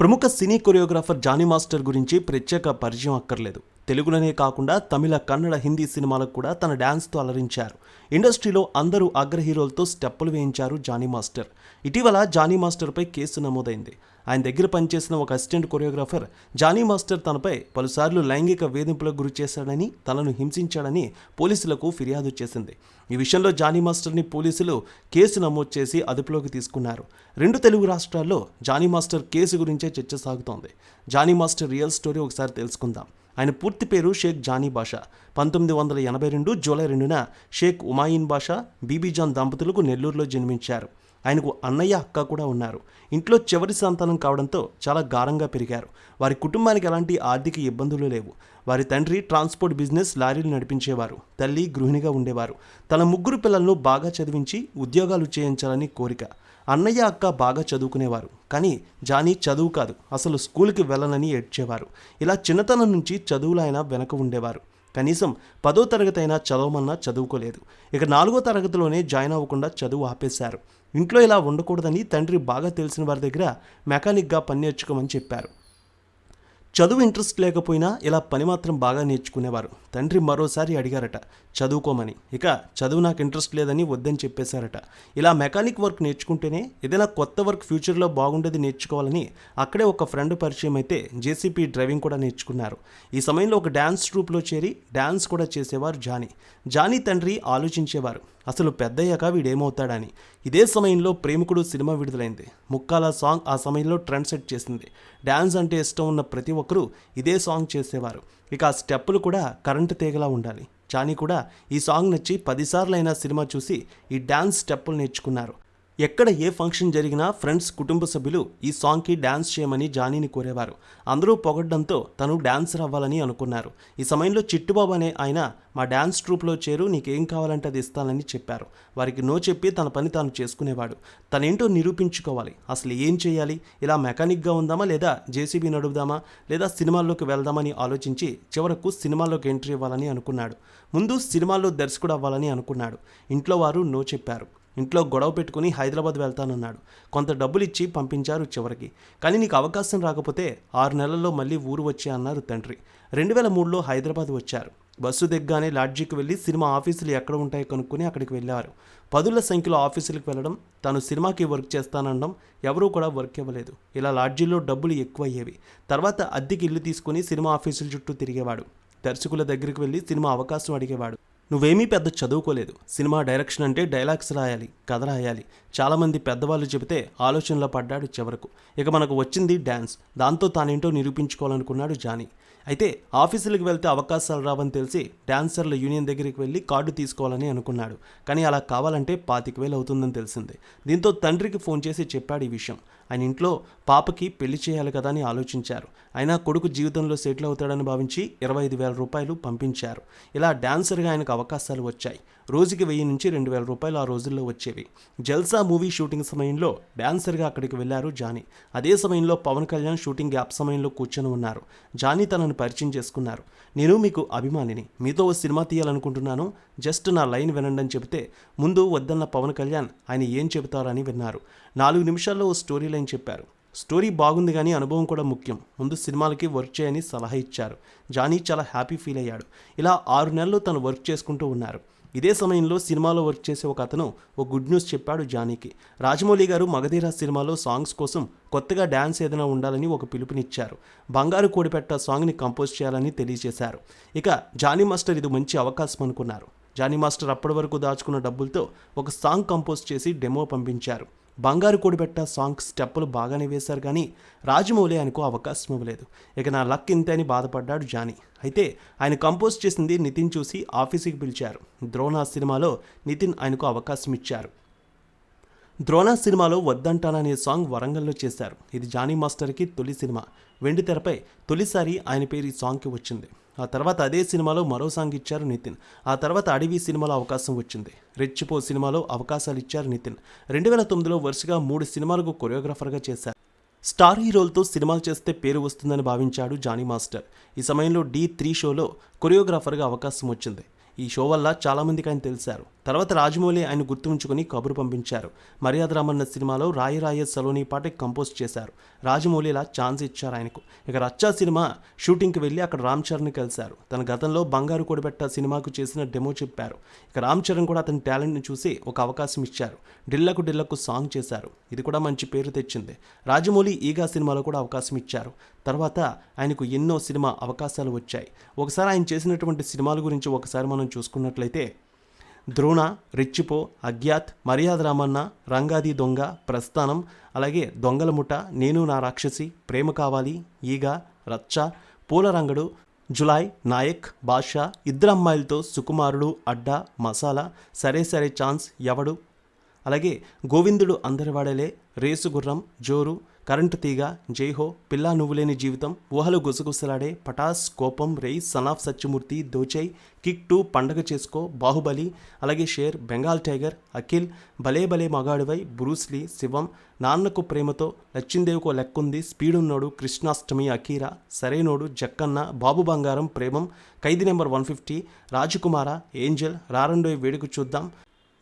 ప్రముఖ సినీ choreographer Johnny master గురించి ప్రత్యేక పరిచయం అక్కర్లేదు. తెలుగులోనే కాకుండా తమిళ కన్నడ హిందీ సినిమాలకు కూడా తన డ్యాన్స్తో అలరించారు. ఇండస్ట్రీలో అందరూ అగ్ర హీరోలతో స్టెప్పులు వేయించారు జానీ మాస్టర్. ఇటీవల జానీ మాస్టర్పై కేసు నమోదైంది. ఆయన దగ్గర పనిచేసిన ఒక అసిస్టెంట్ కొరియోగ్రాఫర్ జానీ మాస్టర్ తనపై పలుసార్లు లైంగిక వేధింపులకు గురి చేశాడని తనను హింసించాడని పోలీసులకు ఫిర్యాదు చేసింది. ఈ విషయంలో జానీ మాస్టర్ని పోలీసులు కేసు నమోదు చేసి అదుపులోకి తీసుకున్నారు. రెండు తెలుగు రాష్ట్రాల్లో జానీ మాస్టర్ కేసు గురించే చర్చ సాగుతోంది. జానీ మాస్టర్ రియల్ స్టోరీ ఒకసారి తెలుసుకుందాం. ఆయన పూర్తి పేరు షేక్ జానీ బాషా పంతొమ్మిది వందల ఎనభై రెండు జూలై రెండున షేక్ ఉమాయిన్ బాషా బీబీజాన్ దంపతులకు నెల్లూరులో జన్మించారు. ఆయనకు అన్నయ్య అక్క కూడా ఉన్నారు. ఇంట్లో చివరి సంతానం కావడంతో చాలా గారంగా పెరిగారు. వారి కుటుంబానికి ఎలాంటి ఆర్థిక ఇబ్బందులు లేవు. వారి తండ్రి ట్రాన్స్పోర్ట్ బిజినెస్ లారీలు నడిపించేవారు. తల్లి గృహిణిగా ఉండేవారు. తన ముగ్గురు పిల్లలను బాగా చదివించి ఉద్యోగాలు చేయించాలని కోరిక. అన్నయ్య అక్క బాగా చదువుకునేవారు. కానీ జానీ చదువు కాదు. అసలు స్కూల్కి వెళ్ళనని ఏడ్చేవారు. ఇలా చిన్నతనం నుంచి చదువులైనా వెనక ఉండేవారు. కనీసం పదో తరగతి అయినా చదవమన్నా చదువుకోలేదు. ఇక నాలుగో తరగతిలోనే జాయిన్ అవ్వకుండా చదువు ఆపేశారు. ఇంట్లో ఇలా ఉండకూడదని తండ్రి బాగా తెలిసిన వారి దగ్గర మెకానిక్గా పని నేర్చుకోమని చెప్పారు. చదువు ఇంట్రెస్ట్ లేకపోయినా ఇలా పని మాత్రం బాగా నేర్చుకునేవారు. తండ్రి మరోసారి అడిగారట చదువుకోమని. ఇక చదువు నాకు ఇంట్రెస్ట్ లేదని వద్దని చెప్పేశారట. ఇలా మెకానిక్ వర్క్ నేర్చుకుంటేనే ఏదైనా కొత్త వర్క్ ఫ్యూచర్లో బాగుండేది నేర్చుకోవాలని అక్కడే ఒక ఫ్రెండ్ పరిచయం అయితే జేసీపీ డ్రైవింగ్ కూడా నేర్చుకున్నారు. ఈ సమయంలో ఒక డ్యాన్స్ ట్రూప్లో చేరి డ్యాన్స్ కూడా చేసేవారు జానీ. జానీ తండ్రి ఆలోచించేవారు అసలు పెద్దయ్యాక వీడేమవుతాడని. ఇదే సమయంలో ప్రేమికుడు సినిమా విడుదలైంది. ముక్కాల సాంగ్ ఆ సమయంలో ట్రెండ్ సెట్ చేసింది. డ్యాన్స్ అంటే ఇష్టం ఉన్న ప్రతి ఒక్కరూ ఇదే సాంగ్ చేసేవారు. ఇక ఆ స్టెప్పులు కూడా కరెంటు తీగలా ఉండాలి. జానీ కూడా ఈ సాంగ్ నచ్చి పదిసార్లు అయినా సినిమా చూసి ఈ డ్యాన్స్ స్టెప్పులు నేర్చుకున్నారు. ఎక్కడ ఏ ఫంక్షన్ జరిగినా ఫ్రెండ్స్ కుటుంబ సభ్యులు ఈ సాంగ్కి డ్యాన్స్ చేయమని జానీని కోరేవారు. అందరూ పొగడ్డంతో తను డ్యాన్సర్ అవ్వాలని అనుకున్నారు. ఈ సమయంలో చిట్టుబాబు అనే ఆయన మా డ్యాన్స్ ట్రూప్లో చేరు నీకేం కావాలంటే అది ఇస్తానని చెప్పారు. వారికి నో చెప్పి తన పని తాను చేసుకునేవాడు. తనేంటో నిరూపించుకోవాలి. అసలు ఏం చేయాలి? ఇలా మెకానిక్గా ఉందామా లేదా జేసీబీ నడుపుదామా లేదా సినిమాల్లోకి వెళ్దామని ఆలోచించి చివరకు సినిమాల్లోకి ఎంట్రీ ఇవ్వాలని అనుకున్నాడు. ముందు సినిమాల్లో దర్శకుడు అవ్వాలని అనుకున్నాడు. ఇంట్లో వారు నో చెప్పారు. ఇంట్లో గొడవ పెట్టుకుని హైదరాబాద్ వెళ్తానన్నాడు. కొంత డబ్బులు ఇచ్చి పంపించారు చివరికి. కానీ నీకు అవకాశం రాకపోతే ఆరు నెలల్లో మళ్ళీ ఊరు వచ్చే అన్నారు తండ్రి. రెండు వేల మూడులో హైదరాబాద్ వచ్చారు. బస్సు దిగ్గానే లాడ్జికి వెళ్ళి సినిమా ఆఫీసులు ఎక్కడ ఉంటాయో కనుక్కొని అక్కడికి వెళ్ళారు. పదుల సంఖ్యలో ఆఫీసులకు వెళ్ళడం తాను సినిమాకి వర్క్ చేస్తానడం ఎవరూ కూడా వర్క్ ఇవ్వలేదు. ఇలా లాడ్జీల్లో డబ్బులు ఎక్కువయ్యేవి. తర్వాత అద్దెకి ఇల్లు తీసుకుని సినిమా ఆఫీసుల చుట్టూ తిరిగేవాడు. దర్శకుల దగ్గరికి వెళ్ళి సినిమా అవకాశం అడిగేవాడు. నువ్వేమీ పెద్ద చదువుకోలేదు. సినిమా డైరెక్షన్ అంటే డైలాగ్స్ రాయాలి కథ రాయాలి. చాలామంది పెద్దవాళ్ళు చెబితే ఆలోచనలో పడ్డాడు చివరకు. ఇక మనకు వచ్చింది డ్యాన్స్ దాంతో తానేంటో నిరూపించుకోవాలనుకున్నాడు జానీ. అయితే ఆఫీసులకు వెళ్తే అవకాశాలు రావని తెలిసి డాన్సర్ల యూనియన్ దగ్గరికి వెళ్ళి కార్డు తీసుకోవాలని అనుకున్నాడు. కానీ అలా కావాలంటే పాతిక వేలు అవుతుందని తెలిసింది. దీంతో తండ్రికి ఫోన్ చేసి చెప్పాడు ఈ విషయం. ఆయన ఇంట్లో పాపకి పెళ్ళి చేయాలి కదా అని ఆలోచించారు. అయినా కొడుకు జీవితంలో సెటిల్ అవుతాడని భావించి ఇరవై ఐదు వేల రూపాయలు పంపించారు. ఇలా డాన్సర్గా ఆయనకు అవకాశాలు వచ్చాయి. రోజుకి వెయ్యి నుంచి రెండు వేల రూపాయలు ఆ రోజుల్లో వచ్చేవి. జల్సా మూవీ షూటింగ్ సమయంలో డాన్సర్గా అక్కడికి వెళ్ళారు జానీ. అదే సమయంలో పవన్ కళ్యాణ్ షూటింగ్ గ్యాప్ సమయంలో కూర్చొని ఉన్నారు. జానీ తనను పరిచయం చేసుకున్నారు. నేను మీకు అభిమానిని. మీతో ఓ సినిమా తీయాలనుకుంటున్నాను. జస్ట్ నా లైన్ వినండి అని చెబితే ముందు వద్దన్న పవన్ కళ్యాణ్ ఆయన ఏం చెబుతారని విన్నారు. నాలుగు నిమిషాల్లో ఓ స్టోరీ లైన్ చెప్పారు. స్టోరీ బాగుంది కానీ అనుభవం కూడా ముఖ్యం. ముందు సినిమాలకి వర్క్ చేయని సలహా ఇచ్చారు. జానీ చాలా హ్యాపీ ఫీల్ అయ్యాడు. ఇలా ఆరు నెలలు తను వర్క్ చేసుకుంటూ ఉన్నారు. ఇదే సమయంలో సినిమాలో వర్క్ చేసే ఒక అతను ఓ గుడ్ న్యూస్ చెప్పాడు జానీకి. రాజమౌళి గారు మగధీర సినిమాలో సాంగ్స్ కోసం కొత్తగా డ్యాన్స్ ఏదైనా ఉండాలని ఒక పిలుపునిచ్చారు. బంగారు కోడిపెట్ట సాంగ్ని కంపోజ్ చేయాలని తెలియజేశారు. ఇక జానీ మాస్టర్ ఇది మంచి అవకాశం అనుకున్నారు. జానీ మాస్టర్ అప్పటి వరకు దాచుకున్న డబ్బులతో ఒక సాంగ్ కంపోజ్ చేసి డెమో పంపించారు. బంగారు కోడిబెట్ట సాంగ్ స్టెప్పులు బాగానే వేశారు కానీ రాజమౌళి ఆయనకు అవకాశం ఇవ్వలేదు. ఇక నా లక్ ఇంతే అని బాధపడ్డాడు జానీ. అయితే ఆయన కంపోజ్ చేసింది నితిన్ చూసి ఆఫీసుకి పిలిచారు. ద్రోణ సినిమాలో నితిన్ ఆయనకు అవకాశం ఇచ్చారు. ద్రోణ సినిమాలో వద్దంటాననే సాంగ్ వరంగల్లో చేశారు. ఇది జానీ మాస్టర్కి తొలి సినిమా. వెండి తెరపై తొలిసారి ఆయన పేరు ఈ సాంగ్కి వచ్చింది. ఆ తర్వాత అదే సినిమాలో మరో సాంగ్ ఇచ్చారు నితిన్. ఆ తర్వాత అడవి సినిమాలో అవకాశం వచ్చింది. రెచ్చిపో సినిమాలో అవకాశాలు ఇచ్చారు నితిన్. రెండు వేల తొమ్మిదిలో వరుసగా మూడు సినిమాలకు కొరియోగ్రాఫర్గా చేశారు. స్టార్ హీరోలతో సినిమాలు చేస్తే పేరు వస్తుందని భావించాడు జానీ మాస్టర్. ఈ సమయంలో డి త్రీ షోలో కొరియోగ్రాఫర్గా అవకాశం వచ్చింది. ఈ షో వల్ల చాలామందికి ఆయన తెలిసారు. తర్వాత రాజమౌళి ఆయన గుర్తు ఉంచుకొని కబురు పంపించారు. మర్యాద రామన్న సినిమాలో రాయరాయ రాయే సలోని పాట కంపోజ్ చేశారు. రాజమౌళి ఇలా ఛాన్స్ ఇచ్చారు ఆయనకు. ఇక రచ్చా సినిమా షూటింగ్కి వెళ్ళి అక్కడ రామ్ చరణ్ కలిశారు. తన గతంలో బంగారు కూడబెట్ట సినిమాకు చేసిన డెమో చెప్పారు. ఇక రామ్ చరణ్ కూడా అతని టాలెంట్ని చూసి ఒక అవకాశం ఇచ్చారు. డిల్లకు డిల్లకు సాంగ్ చేశారు. ఇది కూడా మంచి పేరు తెచ్చింది. రాజమౌళి ఈగా సినిమాలో కూడా అవకాశం ఇచ్చారు. తర్వాత ఆయనకు ఎన్నో సినిమా అవకాశాలు వచ్చాయి. ఒకసారి ఆయన చేసినటువంటి సినిమాల గురించి ఒకసారి మనం చూసుకున్నట్లయితే ద్రోణ రెచ్చిపో అజ్ఞాత్ మర్యాద రామన్న రంగాది దొంగ ప్రస్థానం అలాగే దొంగల ముఠ నేను నా రాక్షసి ప్రేమ కావాలి ఈగ రచ్చ పూలరంగడు జులాయ్ నాయక్ బాషా ఇద్దరు అమ్మాయిలతో సుకుమారుడు అడ్డా మసాలా సరే సరే ఛాన్స్ ఎవడు? అలాగే గోవిందుడు అందరివాడలే రేసు గుర్రం జోరు కరెంటు తీగ జైహో పిల్లా నువ్వులేని జీవితం ఊహలు గుసగుసలాడే పటాస్ కోపం Rey son of Satyamurthy Dohchay kick two Pandaga Chesko Baahubali అలాగే షేర్ బెంగాల్ టైగర్ అఖిల్ భలే భలే మగాడివై బ్రూస్లీ శివం Nannaku Prematho లచ్చిందేవికో లెక్కుంది స్పీడున్నోడు Krishnashtami Akira Sarrainodu Jakkanna Babu Bangaram Premam Khaidi number one fifty Rajakumara angel Rarandoi Veduka Chuddam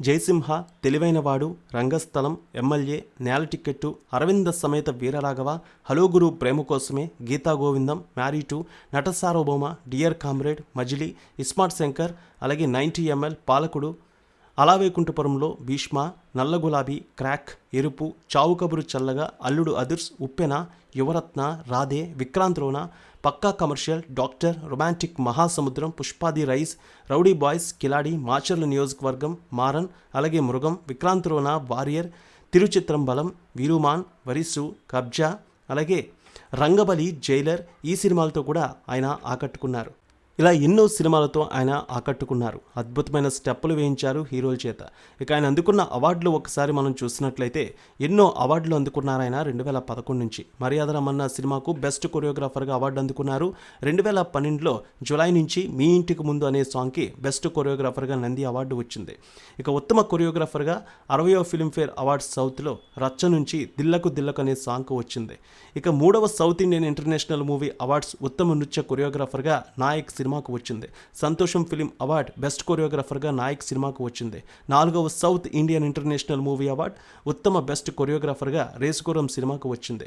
Jaisimha తెలివైనవాడు Rangasthalam MLA Nela ticket Aravinda Sametha Veeraraghava hello గురు ప్రేమ కోసమే గీతా గోవిందం marry to Nata Sarvabhouma dear comrade Majili ismart Shankar అలాగే ninety ML పాలకుడు అలా వైకుంఠపురంలో భీష్మ నల్ల గులాబీ crack ఎరుపు Chaavu Kaburu Challaga Alludu Adhurs Uppena Yuvarathnaa Radhe Vikrant Rona Pakka commercial doctor romantic Mahasamudram Pushpa the rise rowdy boys Khiladi Macherla Niyojakavargam Maaran అలాగే మృగం Vikrant రోనా warrior తిరుచిత్రం బలం వీరుమాన్ వరిసు కబ్జా అలాగే రంగబలి జైలర్ ఈ సినిమాలతో కూడా ఆయన ఆకట్టుకున్నారు. ఇలా ఎన్నో సినిమాలతో ఆయన ఆకట్టుకున్నారు. అద్భుతమైన స్టెప్పులు వేయించారు హీరోల చేత. ఇక ఆయన అందుకున్న అవార్డులు ఒకసారి మనం చూసినట్లయితే ఎన్నో అవార్డులు అందుకున్నారు ఆయన రెండు వేల పదకొండు నుంచి. మర్యాద రమన్న సినిమాకు బెస్ట్ కొరియోగ్రాఫర్గా అవార్డు అందుకున్నారు. రెండు వేల పన్నెండులో జులై నుంచి మీ ఇంటికి ముందు అనే సాంగ్కి బెస్ట్ కొరియోగ్రాఫర్గా నంది అవార్డు వచ్చింది. ఇక ఉత్తమ కొరియోగ్రాఫర్గా అరవయో ఫిల్మ్ఫేర్ అవార్డ్స్ సౌత్లో రచ్చ నుంచి దిల్లకు దిల్లకు అనే సాంగ్ వచ్చింది. ఇక మూడవ south Indian international movie awards ఉత్తమ నృత్య కొరియోగ్రాఫర్గా నాయక్ సినిమాకు వచ్చింది. సంతోషం ఫిలిం అవార్డ్ బెస్ట్ కొరియోగ్రాఫర్గా నాయక్ సినిమాకు వచ్చింది. నాలుగవ south Indian international movie award ఉత్తమ బెస్ట్ కొరియోగ్రాఫర్గా రేసుగుర్రం సినిమాకు వచ్చింది.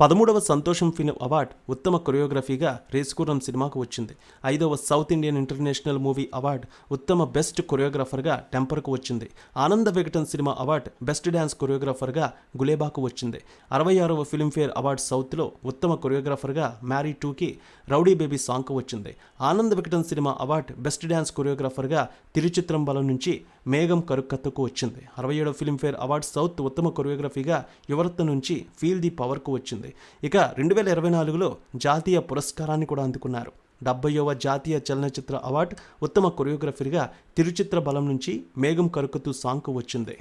పదమూడవ సంతోషం ఫిలిం అవార్డ్ ఉత్తమ కొరియోగ్రఫీగా రేసుగుర్రం సినిమాకు వచ్చింది. ఐదవ south Indian international movie award ఉత్తమ బెస్ట్ కొరియోగ్రాఫర్గా టెంపర్కు వచ్చింది. Ananda Vikatan cinema award best dance కొరియోగ్రాఫర్గా గులేబాకు వచ్చింది. అరవై ఆరవ ఫిల్మ్ఫేర్ అవార్డ్ సౌత్లో ఉత్తమ కొరియోగ్రాఫర్గా మ్యారీ టూకి రౌడీ బేబీ సాంగ్కు వచ్చింది. Ananda Vikatan cinema award best dance కొరియోగ్రాఫర్గా తిరుచిత్రం బలం నుంచి మేఘం కరుక్కత్తుకు వచ్చింది. అరవై ఏడవ ఫిల్మ్ఫేర్ అవార్డ్ సౌత్ ఉత్తమ కొరియోగ్రఫీగా యువరత్న నుంచి ఫీల్ ది పవర్కు వచ్చింది. ఇక రెండు వేల ఇరవై నాలుగులో జాతీయ పురస్కారాన్ని కూడా అందుకున్నారు. డెబ్బైవ జాతీయ చలనచిత్ర అవార్డు ఉత్తమ కొరియోగ్రఫీగా తిరుచిత్ర బలం నుంచి మేఘం కరుకుతూ సాంగ్కు వచ్చింది.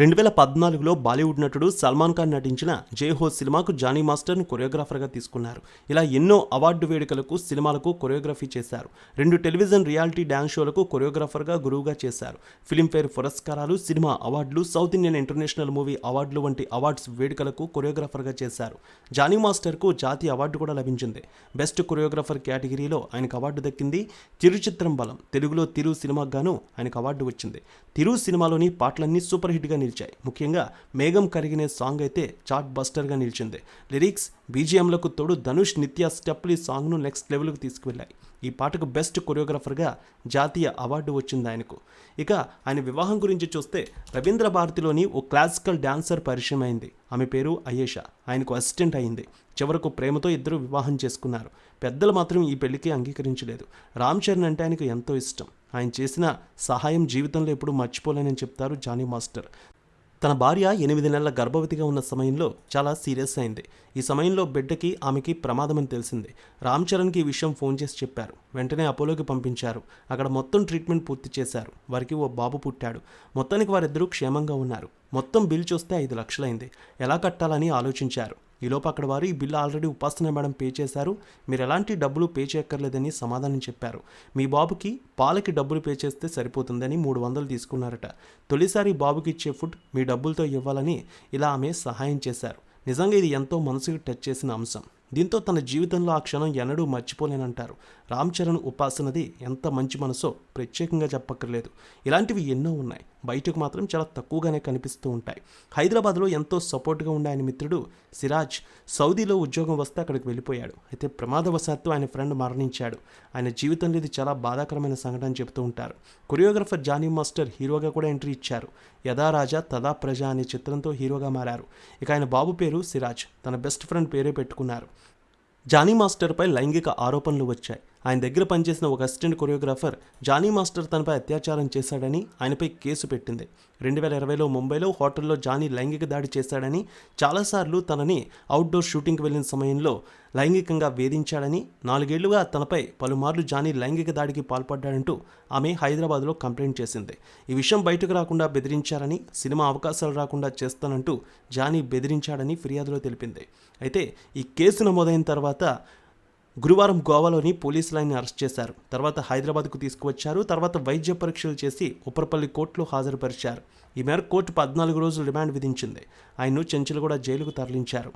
రెండు వేల పద్నాలుగులో బాలీవుడ్ నటుడు సల్మాన్ ఖాన్ నటించిన జై హో సినిమాకు జానీ మాస్టర్ను కొరియోగ్రాఫర్గా తీసుకున్నారు. ఇలా ఎన్నో అవార్డు వేడుకలకు సినిమాలకు కొరియోగ్రఫీ చేశారు. రెండు టెలివిజన్ రియాలిటీ డ్యాన్స్ షోలకు కొరియోగ్రాఫర్గా గురువుగా చేశారు. ఫిలింఫేర్ పురస్కారాలు సినిమా అవార్డులు సౌత్ ఇండియన్ ఇంటర్నేషనల్ మూవీ అవార్డులు వంటి అవార్డ్స్ వేడుకలకు కొరియోగ్రాఫర్గా చేశారు. జానీ మాస్టర్కు జాతీయ అవార్డు కూడా లభించింది. బెస్ట్ కొరియోగ్రాఫర్ కేటగిరీలో ఆయనకు అవార్డు దక్కింది చిరుచిత్రం బలం తెలుగులో తిరు సినిమాకు గాను ఆయనకు అవార్డు వచ్చింది. తిరు సినిమాలోని పాటలన్నీ సూపర్ హిట్గా నిలిచాయి. ముఖ్యంగా మేఘం కరిగినే సాంగ్ అయితే చాట్ బస్టర్గా నిలిచింది. లిరిక్స్ బీజిఎంలకు తోడు ధనుష్ నిత్య స్టెప్లు ఈ సాంగ్ను నెక్స్ట్ లెవెల్కి తీసుకువెళ్ళాయి. ఈ పాటకు బెస్ట్ కొరియోగ్రాఫర్గా జాతీయ అవార్డు వచ్చింది ఆయనకు. ఇక ఆయన వివాహం గురించి చూస్తే రవీంద్ర భారతిలోని ఓ క్లాసికల్ డాన్సర్ పరిచయం అయింది ఆమె పేరు అయేష. ఆయనకు అసిస్టెంట్ అయింది. చివరకు ప్రేమతో ఇద్దరు వివాహం చేసుకున్నారు. పెద్దలు మాత్రం ఈ పెళ్ళికి అంగీకరించలేదు. రామ్ చరణ్ అంటే ఆయనకు ఎంతో ఇష్టం. ఆయన చేసిన సహాయం జీవితంలో ఎప్పుడు మర్చిపోలేనని చెప్తారు జానీ మాస్టర్. తన భార్య ఎనిమిది నెలల గర్భవతిగా ఉన్న సమయంలో చాలా సీరియస్ అయింది. ఈ సమయంలో బిడ్డకి ఆమెకి ప్రమాదమని తెలిసింది. రామ్ చరణ్కి ఈ విషయం ఫోన్ చేసి చెప్పారు. వెంటనే అపోలోకి పంపించారు. అక్కడ మొత్తం ట్రీట్మెంట్ పూర్తి చేశారు. వారికి ఓ బాబు పుట్టాడు. మొత్తానికి వారిద్దరూ క్షేమంగా ఉన్నారు. మొత్తం బిల్ చూస్తే ఐదు లక్షలైంది. ఎలా కట్టాలని ఆలోచించారు. ఈలోపు అక్కడ వారు ఈ bill already Upasana madam pay చేశారు. మీరు ఎలాంటి డబ్బులు పే చేయక్కర్లేదని సమాధానం చెప్పారు. మీ బాబుకి పాలకి డబ్బులు పే చేస్తే సరిపోతుందని మూడు వందలు తీసుకున్నారట. తొలిసారి బాబుకి ఇచ్చే ఫుడ్ మీ డబ్బులతో ఇవ్వాలని ఇలా ఆమె సహాయం చేశారు. నిజంగా ఇది ఎంతో మనసుకు టచ్ చేసిన అంశం. దీంతో తన జీవితంలో ఆ క్షణం ఎన్నడూ మర్చిపోలేనంటారు. రామ్ చరణ్ ఉపాసనది ఎంత మంచి మనసో ప్రత్యేకంగా చెప్పక్కర్లేదు. ఇలాంటివి ఎన్నో ఉన్నాయి. బయటకు మాత్రం చాలా తక్కువగానే కనిపిస్తూ ఉంటాయి. హైదరాబాద్లో ఎంతో సపోర్ట్గా ఉండే ఆయన మిత్రుడు సిరాజ్ సౌదీలో ఉద్యోగం వస్తే అక్కడికి వెళ్ళిపోయాడు. అయితే ప్రమాదవశాత్తు ఆయన ఫ్రెండ్ మరణించాడు. ఆయన జీవితంలో ఇది చాలా బాధాకరమైన సంఘటన చెబుతూ ఉంటారు. కొరియోగ్రఫర్ జానీ మాస్టర్ హీరోగా కూడా ఎంట్రీ ఇచ్చారు. యథా రాజా తదా ప్రజ అనే చిత్రంతో హీరోగా మారారు. ఇక ఆయన బాబు పేరు సిరాజ్. తన బెస్ట్ ఫ్రెండ్ పేరే పెట్టుకున్నారు. జానీ మాస్టర్పై లైంగిక ఆరోపణలు వచ్చాయి ఆయన దగ్గర పనిచేసిన ఒక అసిస్టెంట్ కొరియోగ్రాఫర్ జానీ మాస్టర్ తనపై అత్యాచారం చేశాడని ఆయనపై కేసు పెట్టింది. రెండు వేల ఇరవైలో ముంబైలో హోటల్లో జానీ లైంగిక దాడి చేశాడని చాలాసార్లు తనని అవుట్డోర్ షూటింగ్కి వెళ్ళిన సమయంలో లైంగికంగా వేధించాడని నాలుగేళ్ళుగా తనపై పలుమార్లు జానీ లైంగిక దాడికి పాల్పడ్డాడంటూ ఆమె హైదరాబాద్లో కంప్లైంట్ చేసింది. ఈ విషయం బయటకు రాకుండా బెదిరించారని సినిమా అవకాశాలు రాకుండా చేస్తానంటూ జానీ బెదిరించాడని ఫిర్యాదులో తెలిపింది. అయితే ఈ కేసు నమోదైన తర్వాత గురువారం గోవాలోని పోలీసులు లైన్ అరెస్ట్ చేశారు. తర్వాత హైదరాబాద్కు తీసుకువచ్చారు. తర్వాత వైద్య పరీక్షలు చేసి ఉప్పరపల్లి కోర్టులో హాజరుపరిచారు. ఈ మేరకు కోర్టు పద్నాలుగు రోజులు రిమాండ్ విధించింది. ఆయన్ను చెంచులగూడ జైలుకు తరలించారు.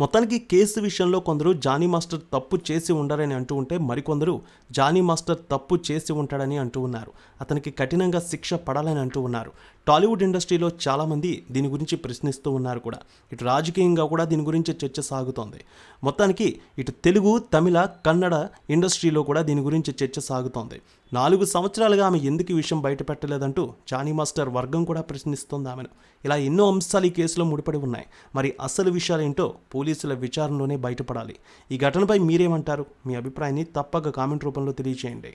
మొత్తానికి కేసు విషయంలో కొందరు జానీ మాస్టర్ తప్పు చేసి ఉండరని అంటూ ఉంటే మరికొందరు జానీ మాస్టర్ తప్పు చేసి ఉంటాడని అంటూ ఉన్నారు. అతనికి కఠినంగా శిక్ష పడాలని అంటూ ఉన్నారు. టాలీవుడ్ ఇండస్ట్రీలో చాలామంది దీని గురించి ప్రశ్నిస్తూ ఉన్నారు కూడా. ఇటు రాజకీయంగా కూడా దీని గురించి చర్చ సాగుతోంది. మొత్తానికి ఇటు తెలుగు తమిళ కన్నడ ఇండస్ట్రీలో కూడా దీని గురించి చర్చ సాగుతోంది. నాలుగు సంవత్సరాలుగా ఆమె ఎందుకు ఈ విషయం బయటపెట్టలేదంటూ జానీ మాస్టర్ వర్గం కూడా ప్రశ్నిస్తోంది ఆమెను. ఇలా ఎన్నో అంశాలు ఈ కేసులో ముడిపడి ఉన్నాయి. మరి అసలు విషయాలేంటో పోలీసుల విచారణలోనే బయటపడాలి. ఈ ఘటనపై మీరేమంటారు? మీ అభిప్రాయాన్ని తప్పక కామెంట్ రూపంలో తెలియజేయండి